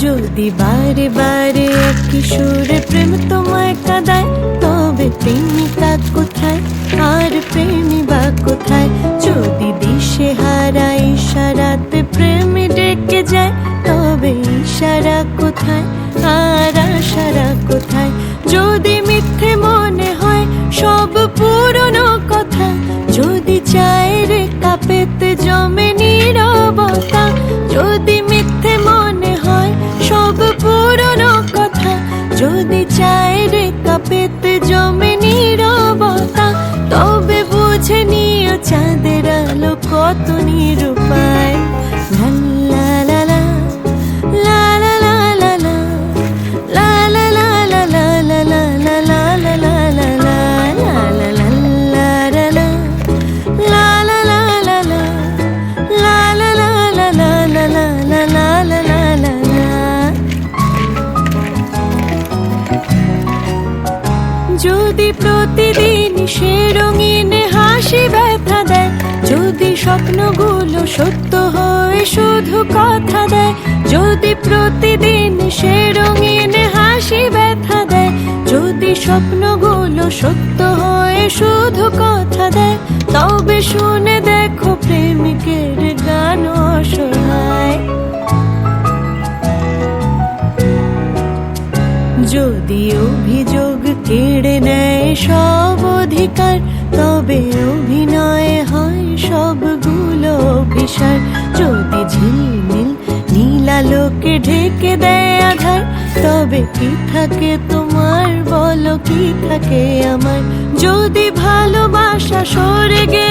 যদি বারে বারে সুরে প্রেম তোমায় কাদায়, তবে প্রেমিকা কোথায়? আর প্রেমী বা কোথায়? যদি দিশে হারা ইশারাতে প্রেমী ডেকে যায়, তবে ইশারা কোথায়? La যদি প্রতিদিন সে রঙিন হাসি সত্য হয়ে, শুধু কথা দেয়। যদি প্রতিদিন সে রঙিন হাসি ব্যথা দেয়, যদি স্বপ্নগুলো সত্য হয়ে, শুধু কথা দেয়, তবে শুনে দেখো প্রেমিকের গান অসহায়। যদি অভিযোগ কেড়ে নেয় অভিসার যদি ঝিলমিল নীলালোকে ঢেকে দেয় আধার, তবে কি থাকে তোমার? বলো কি থাকে আমার যদি ভালোবাসা সরে গেলে